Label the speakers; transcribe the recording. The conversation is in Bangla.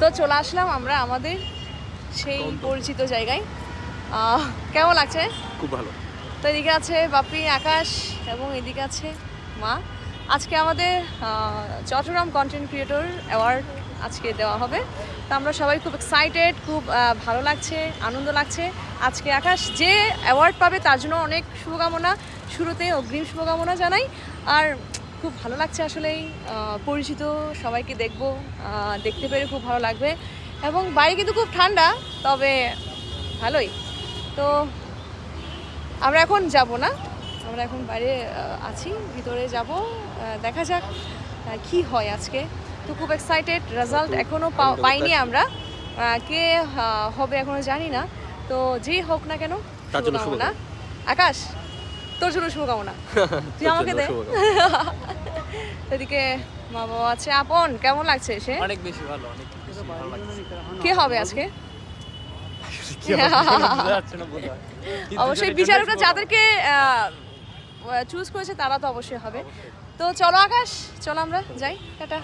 Speaker 1: তো চলে আসলাম আমরা আমাদের সেই পরিচিত জায়গায়। কেমন লাগছে?
Speaker 2: খুব ভালো।
Speaker 1: তো এদিকে আছে বাপি আকাশ এবং এদিকে আছে মা। আজকে আমাদের চট্টগ্রাম কন্টেন্ট ক্রিয়েটর অ্যাওয়ার্ড আজকে দেওয়া হবে। তো আমরা সবাই খুব এক্সাইটেড খুব ভালো লাগছে আনন্দ লাগছে। আজকে আকাশ যে অ্যাওয়ার্ড পাবে তার জন্য অনেক শুভকামনা। শুরুতে অগ্রিম শুভকামনা জানাই। আর খুব ভালো লাগছে আসলেই পরিচিত সবাইকে দেখব দেখতে পেরে খুব ভালো লাগবে। এবং বাইরে কিন্তু খুব ঠান্ডা তবে ভালোই। তো আমরা এখন যাব না আমরা এখন বাইরে আছি ভিতরে যাব দেখা যাক কি হয় আজকে। তো খুব এক্সাইটেড রেজাল্ট এখনও পাইনি আমরা। কে হবে এখনও জানি না। তো যেই হোক না কেন শুভকামনা। আকাশ তোর জন্য শুভকামনা। তুই আমাকে দে। এদিকে মা বাবা আছে। আপন কেমন লাগছে সে
Speaker 3: অনেক বেশি ভালো অনেক
Speaker 1: কে হবে আজকে? অবশ্যই বিচারকরা যাদেরকে চুজ করেছে তারা তো অবশ্যই হবে। তো চলো আকাশ চলো আমরা যাই। টাটা।